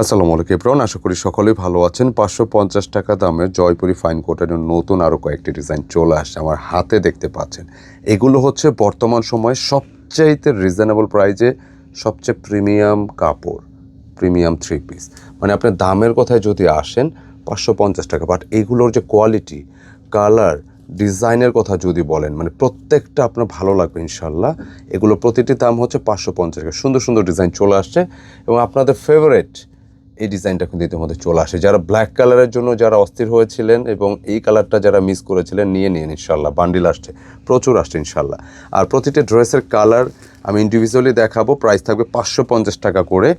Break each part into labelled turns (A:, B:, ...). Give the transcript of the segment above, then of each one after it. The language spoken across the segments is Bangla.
A: আসসালামু আলাইকুম ইব্রান আশা করি সকলেই ভালো আছেন। পাঁচশো পঞ্চাশ টাকা দামের জয়পুরি ফাইন কোটের নতুন আরও কয়েকটি ডিজাইন চলে আসছে, আমার হাতে দেখতে পাচ্ছেন। এগুলো হচ্ছে বর্তমান সময়ে সবচাইতে রিজনেবল প্রাইজে সবচেয়ে প্রিমিয়াম কাপড় প্রিমিয়াম থ্রি পিস মানে আপনার দামের কথায় যদি আসেন, পাঁচশো পঞ্চাশ টাকা বাট এগুলোর যে কোয়ালিটি কালার ডিজাইনের কথা যদি বলেন মানে প্রত্যেকটা আপনার ভালো লাগবে ইনশাল্লাহ এগুলো প্রতিটি দাম হচ্ছে পাঁচশো পঞ্চাশ টাকা। সুন্দর সুন্দর ডিজাইন চলে আসছে এবং আপনাদের ফেভারেট এই ডিজাইনটা কিন্তু ইতিমধ্যে চলে আসে। যারা ব্ল্যাক কালারের জন্য যারা অস্থির হয়েছিলেন এবং এই কালারটা যারা মিস করেছিলেন, নিয়ে নিন ইনশাল্লাহ বান্ডিল আসছে, প্রচুর আসছে ইনশাল্লাহ আর প্রতিটি ড্রেসের কালার আমি ইন্ডিভিজুয়ালি দেখাবো। প্রাইস থাকবে পাঁচশো পঞ্চাশ টাকা করে।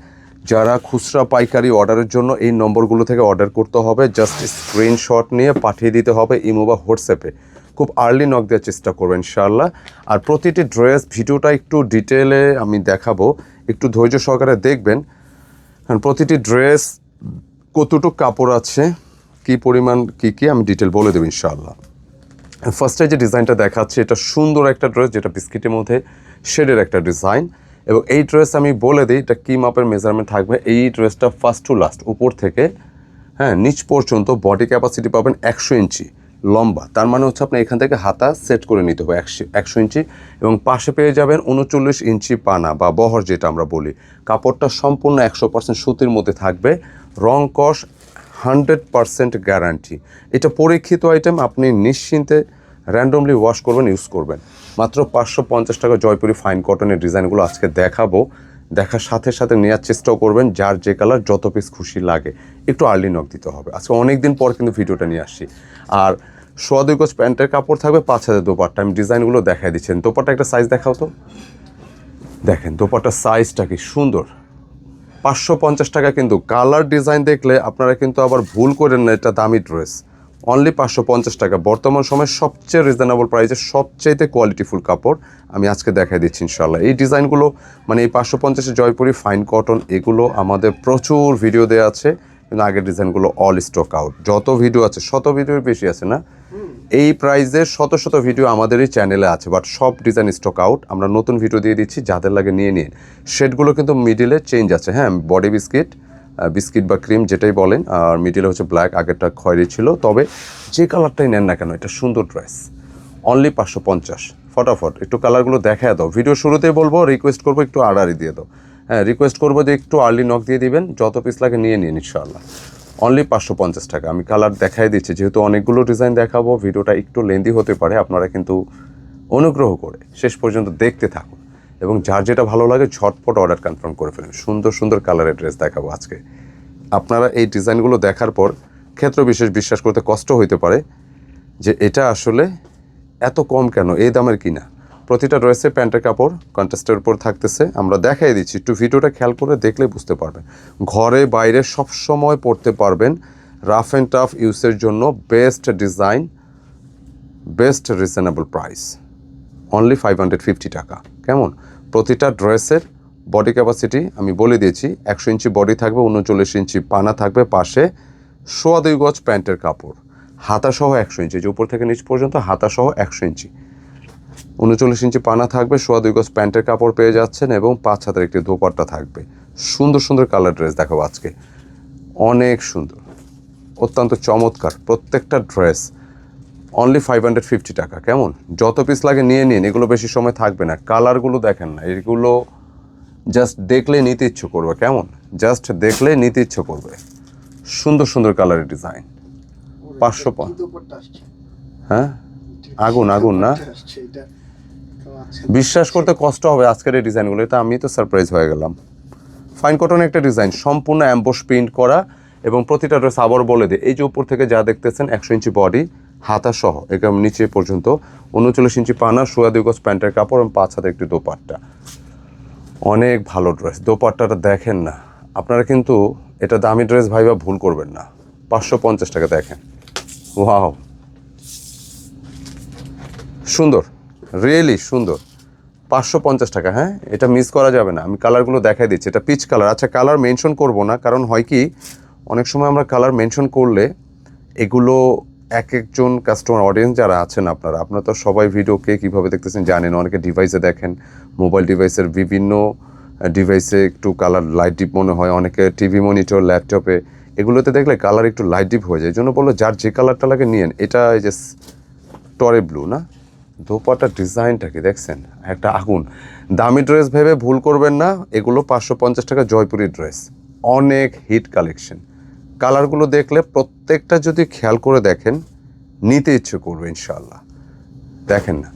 A: যারা খুচরা পাইকারি অর্ডারের জন্য এই নম্বরগুলো থেকে অর্ডার করতে হবে জাস্ট স্ক্রিনশট নিয়ে পাঠিয়ে দিতে হবে ইমো বা হোয়াটসঅ্যাপে খুব আর্লি নক দেওয়ার চেষ্টা করবেন ইনশাআল্লাহ। আর প্রতিটি ড্রেস ভিডিওটা একটু ডিটেলে আমি দেখাবো। একটু ধৈর্য সহকারে দেখবেন। প্রতিটি ড্রেস কতটুকু কাপড় আছে, কি পরিমাণ, কি কি, আমি ডিটেল বলে দেবো ইনশাআল্লাহ। ফার্স্টে যে ডিজাইনটা দেখাচ্ছে, এটা সুন্দর একটা ড্রেস যেটা বিস্কিটের মধ্যে শেডের একটা ডিজাইন এবং এই ড্রেস আমি বলে দিই, এটা কী মাপের মেজারমেন্ট থাকবে, এই ড্রেসটা ফার্স্ট টু লাস্ট উপর থেকে হ্যাঁ নিচ পর্যন্ত বডি ক্যাপাসিটি পাবেন একশো ইঞ্চি। লম্বা। তার মানে হচ্ছে আপনি এখান থেকে হাতা সেট করে নিতে হবে একশো একশো ইঞ্চি এবং পাশে পেয়ে যাবেন উনচল্লিশ ইঞ্চি পানা বা বহর যেটা আমরা বলি। কাপড়টা সম্পূর্ণ একশো পার্সেন্ট সুতির মধ্যে থাকবে। রং কষ হান্ড্রেড পার্সেন্ট গ্যারান্টি। এটা পরীক্ষিত আইটেম আপনি নিশ্চিন্তে র্যান্ডমলি ওয়াশ করবেন ইউজ করবেন। মাত্র পাঁচশো পঞ্চাশ টাকা জয়পুরি ফাইন কটনের ডিজাইনগুলো আজকে দেখাবো। দেখার সাথে সাথে নেওয়ার চেষ্টাও করবেন, যার যে কালার যত পিস খুশি লাগে। একটু আর্লি নক দিতে হবে। আজকে অনেক দিন পর কিন্তু ভিডিওটা নিয়ে আসছি। আর সোয়া দুই গজ প্যান্টের কাপড় থাকবে, পাঁচ হাজার দোপাট্টা। আমি ডিজাইনগুলো দেখাই দিচ্ছেন দোপাট্টা একটা সাইজ দেখাও তো। দেখেন দোপাট্টার সাইজটা কি সুন্দর। পাঁচশো পঞ্চাশ টাকা কিন্তু কালার ডিজাইন দেখলে আপনারা কিন্তু আবার ভুল করেন না, এটা দামি ড্রেস অনলি পাঁচশো পঞ্চাশ টাকা। বর্তমান সময়ে সবচেয়ে রিজনেবল প্রাইসে সবচেয়েতে কোয়ালিটিফুল কাপড় আমি আজকে দেখাই দিচ্ছি ইনশাল্লাহ এই ডিজাইনগুলো মানে এই পাঁচশো পঞ্চাশে জয়পুরি ফাইন কটন এগুলো আমাদের প্রচুর ভিডিও দেওয়া আছে। কিন্তু আগের ডিজাইনগুলো অল স্টক আউট যত ভিডিও আছে, শত ভিডিওর বেশি আছে না? এই প্রাইসে শত শত ভিডিও আমাদেরই চ্যানেলে আছে বাট সব ডিজাইন স্টক আউট আমরা নতুন ভিডিও দিয়ে দিচ্ছি, যাদের লাগে নিয়ে নিন। শেডগুলো কিন্তু মিডিলে চেঞ্জ আছে হ্যাঁ? বডি বিস্কিট বিস্কিট বা ক্রিম যেটাই বলেন, আর মিডিলে হচ্ছে ব্ল্যাক আগেরটা খয়েরি ছিল। তবে যে কালারটাই নেন না কেন, এটা সুন্দর ড্রেস অনলি পাঁচশো পঞ্চাশ। ফটাফট, একটু কালারগুলো দেখায় দাও। ভিডিও শুরুতেই বলব রিকোয়েস্ট করব, একটু আড়াআড়ি দিয়ে দাও। হ্যাঁ রিকোয়েস্ট করব যে একটু আর্লি নক দিয়ে দিবেন, যত পিস লাগে নিয়ে নিন ইনশাআল্লাহ। অনলি পাঁচশো পঞ্চাশ টাকা। আমি কালার দেখাই দিচ্ছি, যেহেতু অনেকগুলো ডিজাইন দেখাবো, ভিডিওটা একটু লেন্দি হতে পারে, আপনারা কিন্তু অনুগ্রহ করে শেষ পর্যন্ত দেখতে থাকুন। এবং যার যেটা ভালো লাগে, ঝটপট অর্ডার কনফার্ম করে ফেলুন। সুন্দর সুন্দর কালারের ড্রেস দেখাবো আজকে। আপনারা এই ডিজাইনগুলো দেখার পর, ক্ষেত্র বিশেষ বিশ্বাস করতে কষ্ট হইতে পারে যে এটা আসলে এত কম কেন, এই দামের কিনা? প্রতিটা ড্রেসে প্যান্টের কাপড় কন্ট্রাস্টের উপর থাকতেছে। আমরা দেখাই দিচ্ছি। একটু ভিডিওটা খেয়াল করে দেখলে বুঝতে পারবেন। ঘরে, বাইরে সব সময় পড়তে পারবেন রাফ অ্যান্ড টাফ ইউজের জন্য best design best reasonable price only five hundred fifty টাকা। কেমন? প্রতিটা ড্রেসের বডি ক্যাপাসিটি আমি বলে দিয়েছি, একশো ইঞ্চি বডি থাকবে, উনচল্লিশ ইঞ্চি পানা থাকবে, পাশে সোয়া দুই গজ প্যান্টের কাপড়। হাতাসহ একশো ইঞ্চি, যে উপর থেকে নিচ পর্যন্ত হাতাসহ একশো ইঞ্চি। উনচল্লিশ ইঞ্চি পানা থাকবে সোয়া দুই গজ প্যান্টের কাপড় পেয়ে যাচ্ছেন এবং পাঁচ হাতের একটি দোপাট্টা থাকবে। সুন্দর সুন্দর কালার ড্রেস দেখাবো আজকে। অনেক সুন্দর অত্যন্ত চমৎকার প্রত্যেকটা dress. Only five hundred fifty টাকা কেমন? যত পিস লাগে নিয়ে নিন এগুলো বেশি সময় থাকবে না। কালারগুলো দেখেন না এগুলো জাস্ট দেখলে নিতে ইচ্ছে করবে কেমন? জাস্ট দেখলে নিতে ইচ্ছে করবে। সুন্দর সুন্দর কালারের ডিজাইন পাঁচশো পা
B: দুপুরটা আসছে?
A: হ্যাঁ? আগুন আগুন না
B: আসছে এটা তো আচ্ছা
A: বিশ্বাস করতে কষ্ট হবে আজকের এই ডিজাইনগুলো এটা আমি তো সারপ্রাইজ হয়ে গেলাম। ফাইন কটনের একটা ডিজাইন সম্পূর্ণ অ্যাম্বোস প্রিন্ট করা এবং প্রতিটা ড্রেস আবার বলে দিই, এই যে উপর থেকে যা দেখতেছেন একশো ইঞ্চি বডি হাতা সহ একদম নিচে পর্যন্ত, উনচল্লিশ ইঞ্চি পানা, সোয়া দুই গজ প্যান্টের কাপড় এবং পাঁচ হাতে একটি দোপাট্টা। অনেক ভালো ড্রেস দোপাট্টাটা দেখেন না। আপনারা কিন্তু এটা দামি ড্রেস ভাইবা ভুল করবেন না। পাঁচশো পঞ্চাশ টাকা দেখেন। ওয়াও সুন্দর। রিয়েলি সুন্দর। পাঁচশো পঞ্চাশ টাকা হ্যাঁ? এটা মিস করা যাবে না। আমি কালারগুলো দেখাই দিচ্ছি। এটা পিচ কালার আচ্ছা কালার মেনশন করব না, কারণ হয় কি, অনেক সময় আমরা কালার মেনশন করলে এগুলো এক একজন কাস্টমার অডিয়েন্স যারা আছেন আপনারা আপনারা তো সবাই ভিডিওকে কীভাবে দেখতেছেন জানেন, অনেকে ডিভাইসে দেখেন মোবাইল ডিভাইসের বিভিন্ন ডিভাইসে একটু কালার লাইট ডিপ মনে হয়, অনেকে টিভি মনিটর ল্যাপটপে এগুলোতে দেখলে কালার একটু লাইট ডিপ হয়ে যায়। এই জন্য বলল, যার যে কালারটা লাগে নিয়েন। এটা এই যে টরে ব্লু না? দোপাটার ডিজাইনটা কি দেখছেন? একটা আগুন। দামি ড্রেস ভেবে ভুল করবেন না, এগুলো পাঁচশো পঞ্চাশ টাকা জয়পুরি ড্রেস। অনেক হিট কালেকশন। কালারগুলো দেখলে প্রত্যেকটা যদি খেয়াল করে দেখেন, নিতে ইচ্ছে করবে ইনশাল্লাহ দেখেন না।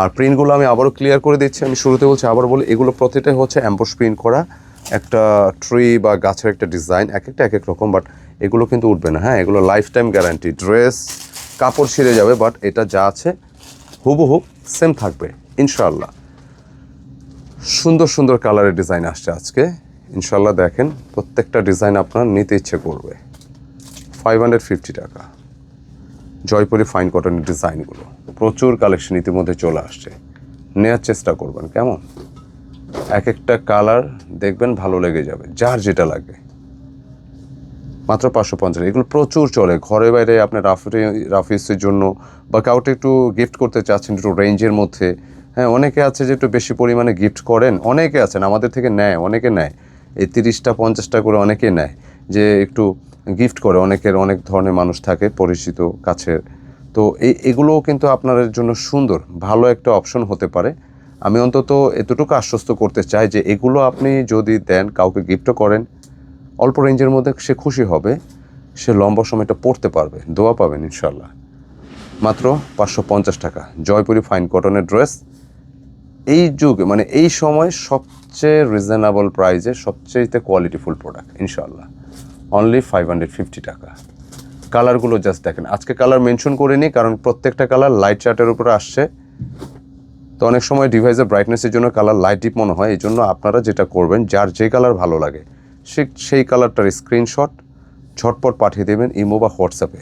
A: আর প্রিন্টগুলো আমি আবারও ক্লিয়ার করে দিচ্ছি। আমি শুরুতে বলছি, আবার বলি, এগুলো প্রতিটাই হচ্ছে অ্যাম্বোস প্রিন্ট করা। একটা ট্রি বা গাছের একটা ডিজাইন এক একটা এক এক রকম বাট এগুলো কিন্তু উঠবে না। হ্যাঁ এগুলো লাইফ টাইম গ্যারান্টি ড্রেস কাপড় ছিঁড়ে যাবে বাট এটা যা আছে হুবহু সেম থাকবে ইনশাল্লাহ সুন্দর সুন্দর কালারের ডিজাইন আসছে আজকে। ইনশাল্লাহ দেখেন, প্রত্যেকটা ডিজাইন আপনার নিতে ইচ্ছে করবে। ফাইভ হান্ড্রেড ফিফটি টাকা। জয়পুরি ফাইন কটনের ডিজাইনগুলো প্রচুর কালেকশন ইতিমধ্যে চলে আসছে। নেওয়ার চেষ্টা করবেন, কেমন? এক একটা কালার দেখবেন, ভালো লেগে যাবে, যার যেটা লাগে। মাত্র পাঁচশো পঞ্চাশ। এগুলো প্রচুর চলে। ঘরে বাইরে আপনার রাফি রাফিসের জন্য বা কাউকে একটু গিফট করতে চাচ্ছেন একটু রেঞ্জের মধ্যে হ্যাঁ অনেকে আছে যে একটু বেশি পরিমাণে গিফট করেন। অনেকে আছেন, আমাদের থেকে নেয়, অনেকে নেয়। এই তিরিশটা, পঞ্চাশটা করে অনেকে নেয় যে একটু গিফট করে। অনেকের অনেক ধরনের মানুষ থাকে পরিচিত, কাছের। তো এই, এগুলোও কিন্তু আপনাদের জন্য সুন্দর, ভালো একটা অপশন হতে পারে। আমি অন্তত এতটুকু আশ্বস্ত করতে চাই যে এগুলো আপনি যদি দেন, কাউকে গিফটও করেন অল্প রেঞ্জের মধ্যে সে খুশি হবে, সে লম্বা সময়টা পড়তে পারবে, দোয়া পাবেন ইনশাল্লাহ মাত্র পাঁচশো পঞ্চাশ টাকা। জয়পুরি ফাইন কটনের ড্রেস এই যুগে মানে এই সময় সবচেয়ে রিজনেবল প্রাইসে সবচেয়ে কোয়ালিটিফুল প্রোডাক্ট ইনশাল্লাহ অনলি ফাইভ হান্ড্রেড ফিফটি টাকা। কালারগুলো জাস্ট দেখেন। আজকে কালার মেনশন করিনি, কারণ প্রত্যেকটা কালার লাইট চার্টের উপরে আসছে। তো অনেক সময় ডিভাইসের ব্রাইটনেসের জন্য কালার লাইট ডিপ মনে হয়, এই জন্য আপনারা যেটা করবেন, যার যে কালার ভালো লাগে সে সেই কালারটার স্ক্রিনশট ঝটপট পাঠিয়ে দেবেন ইমো বা হোয়াটসঅ্যাপে।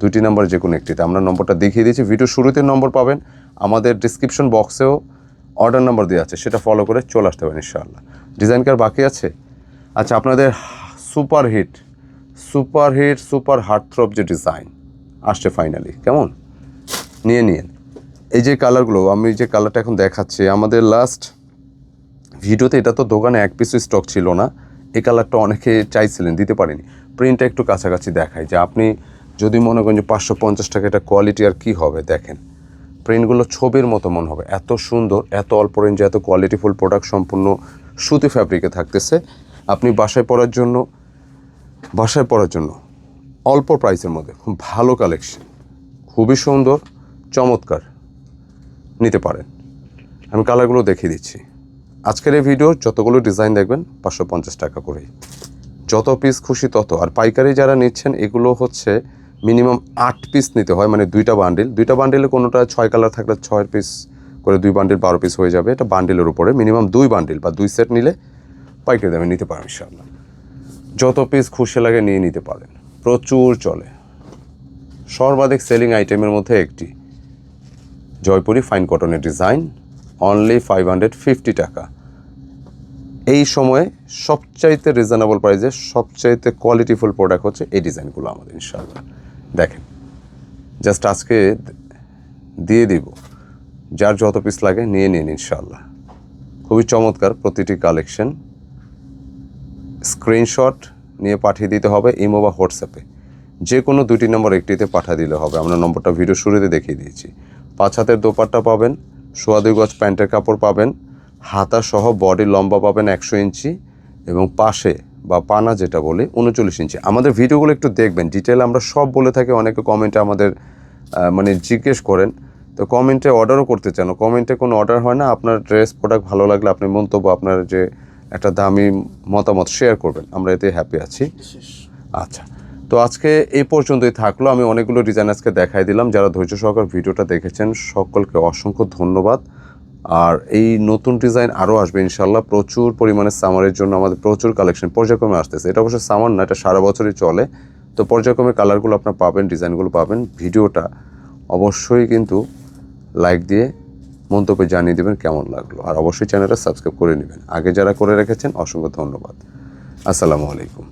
A: দুইটি নাম্বার যে কোনো একটিতে। আমরা নম্বরটা দেখিয়ে দিয়েছি। ভিডিও শুরুতে নম্বর পাবেন। আমাদের ডিসক্রিপশন বক্সেও অর্ডার নাম্বার দেওয়া আছে। সেটা ফলো করে চলে আসতে পারেন ইনশাআল্লাহ। ডিজাইন কার বাকি আছে? আচ্ছা আপনাদের super hit super hit super heartthrob যে ডিজাইন আসছে ফাইনালি কেমন? নিয়ে নিন। এই যে কালারগুলো আমি যে কালারটা এখন দেখাচ্ছি, আমাদের লাস্ট ভিডিওতে এটা তো দোকানে এক পিস স্টক ছিল না। এই কালারটা অনেকে চাইছিলেন, দিতে পারেনি। প্রিন্টটা একটু কাছাকাছি দেখায় যে আপনি যদি মনে করেন যে পাঁচশো পঞ্চাশ টাকা এটা কোয়ালিটি আর কী হবে, দেখেন। প্রিন্টগুলো ছবির মতো মনে হবে। এত সুন্দর, এত অল্প রেঞ্জে এত কোয়ালিটিফুল প্রোডাক্ট সম্পূর্ণ সুতি ফ্যাব্রিকে থাকতেছে। আপনি বাসায় পরার জন্য, বাসায় পরার জন্য অল্প প্রাইসের মধ্যে খুব ভালো কালেকশন খুবই সুন্দর, চমৎকার, নিতে পারেন। আমি কালারগুলো দেখিয়ে দিচ্ছি। আজকের এই ভিডিওর যতগুলো ডিজাইন দেখবেন, পাঁচশো পঞ্চাশ টাকা করেই। যত পিস খুশি তত। আর পাইকারি যারা নিচ্ছেন, এগুলো হচ্ছে মিনিমাম আট পিস নিতে হয় মানে দুইটা বান্ডিল দুইটা বান্ডিলে কোনোটা ছয় কালার থাকলে ছয় পিস করে দুই বান্ডিল বারো পিস হয়ে যাবে। এটা বান্ডিলের উপরে। মিনিমাম দুই বান্ডিল বা দুই সেট নিলে পাইকারি দামে নিতে পারেন ইনশাআল্লাহ। যত পিস খুশি লাগে নিয়ে নিতে পারেন। প্রচুর চলে। সর্বাধিক সেলিং আইটেমের মধ্যে একটি জয়পুরি ফাইন কটনের design only five hundred fifty টাকা। এই সময়ে সবচাইতে রিজনেবল প্রাইসে সবচাইতে কোয়ালিটিফুল প্রোডাক্ট হচ্ছে এই ডিজাইনগুলো আমাদের, ইনশাআল্লাহ। দেখেন জাস্ট আজকে দিয়ে দিব। যার যত পিস লাগে নিয়ে নিন, ইনশাআল্লাহ। খুবই চমৎকার প্রতিটি কালেকশন স্ক্রিনশট নিয়ে পাঠিয়ে দিতে হবে ইমো বা হোয়াটসঅ্যাপে যে কোনো দুটি নম্বর একটিতে পাঠিয়ে দিলে হবে। আমরা নম্বরটা ভিডিও শুরুতে দেখিয়ে দিয়েছি। পাঁচ হাতের দোপাট্টা পাবেন। সোয়া দুই গজ প্যান্টের কাপড় পাবেন হাতা সহ বডি লম্বা পাবেন একশো ইঞ্চি এবং পাশে বা পানা যেটা বলি উনচল্লিশ ইঞ্চি। আমাদের ভিডিওগুলো একটু দেখবেন ডিটেল আমরা সব বলে থাকি অনেকে কমেন্টে আমাদের মানে জিজ্ঞেস করেন। তো কমেন্টে অর্ডারও করতে চান কমেন্টে কোনো অর্ডার হয় না আপনার ড্রেস প্রোডাক্ট ভালো লাগলে আপনি মন্তব্য আপনার যে একটা দামি মতামত শেয়ার করবেন। আমরা এতে হ্যাপি আছি। আচ্ছা। তো আজকে এই পর্যন্তই থাকল। আমি অনেকগুলো ডিজাইন আজকে দেখাই দিলাম, যারা ধৈর্য সহকার ভিডিওটা দেখেছেন, সকলকে অসংখ্য ধন্যবাদ। আর এই নতুন ডিজাইন আরও আসবে ইনশাল্লাহ প্রচুর পরিমাণে সামারের জন্য আমাদের প্রচুর কালেকশন পর্যায়ক্রমে আসতেছে। এটা অবশ্য সামার না, এটা সারা বছরই চলে। তো পর্যায়ক্রমে কালারগুলো আপনার পাবেন, ডিজাইনগুলো পাবেন। ভিডিওটা অবশ্যই কিন্তু লাইক দিয়ে মন্তব্যে জানিয়ে দেবেন কেমন লাগল। আর অবশ্যই চ্যানেলটা সাবস্ক্রাইব করে নেবেন। আগে যারা করে রেখেছেন, অসংখ্য ধন্যবাদ। আসসালামু আলাইকুম।